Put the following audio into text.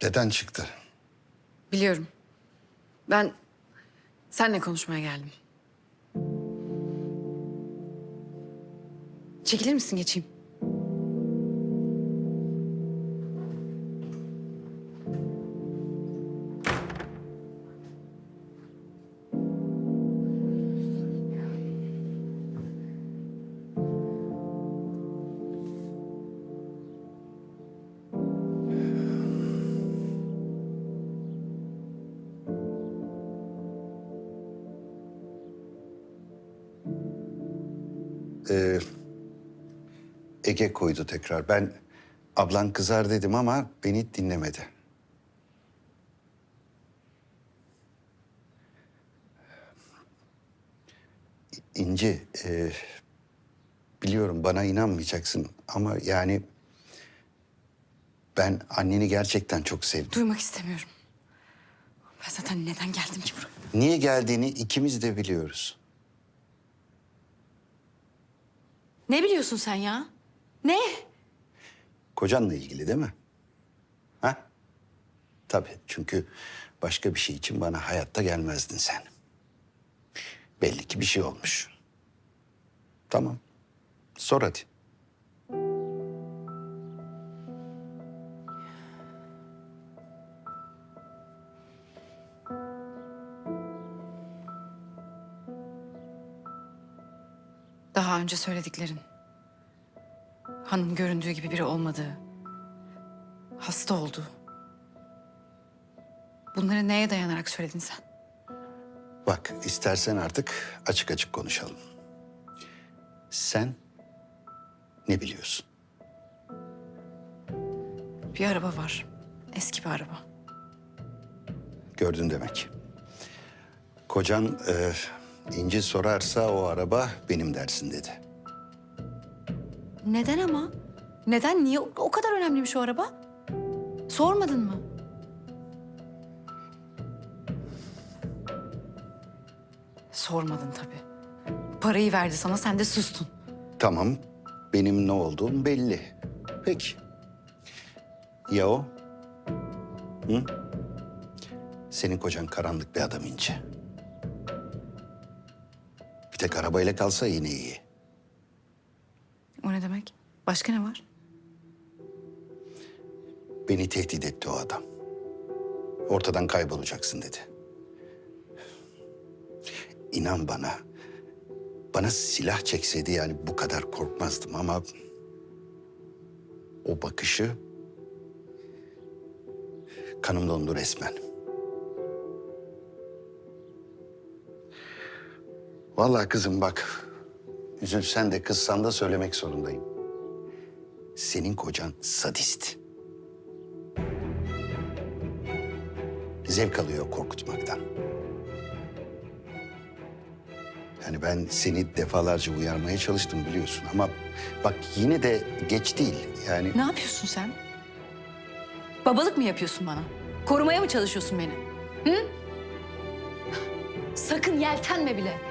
Deden çıktı. Biliyorum. Ben seninle konuşmaya geldim. Çekilir misin geçeyim? Ee, Ege koydu tekrar. Ben ablan kızar dedim ama beni dinlemedi. İnci, e, biliyorum bana inanmayacaksın ama yani ben anneni gerçekten çok sevdim. Duymak istemiyorum. Ben zaten neden geldim ki buraya? Niye geldiğini ikimiz de biliyoruz. Ne biliyorsun sen ya? Ne? Kocanla ilgili değil mi? Ha? Tabii çünkü başka bir şey için bana hayatta gelmezdin sen. Belli ki bir şey olmuş. Tamam. Sor hadi. Daha önce söylediklerin. Han'ın göründüğü gibi biri olmadığı. Hasta olduğu. Bunları neye dayanarak söyledin sen? Bak istersen artık açık açık konuşalım. Sen ne biliyorsun? Bir araba var. Eski bir araba. Gördün demek. Kocan e, İnci sorarsa o araba benim dersin dedi. Neden ama? Neden? Niye o kadar önemliymiş o araba? Sormadın mı? Sormadın tabii. Parayı verdi sana, sen de sustun. Tamam, benim ne olduğum belli. Peki. Ya o? Hı? Senin kocan karanlık bir adam İnci. Tek arabayla kalsa yine iyi. O ne demek? Başka ne var? Beni tehdit etti o adam. Ortadan kaybolacaksın dedi. İnan bana. Bana silah çekseydi yani bu kadar korkmazdım ama... O bakışı... Kanım dondu resmen. Vallahi kızım bak... Üzülsen de kızsan da söylemek zorundayım. Senin kocan sadist. zevk alıyor korkutmaktan. Yani ben seni defalarca uyarmaya çalıştım biliyorsun ama bak yine de geç değil. Yani Ne yapıyorsun sen? Babalık mı yapıyorsun bana? Korumaya mı çalışıyorsun beni? Hı? Sakın yeltenme bile.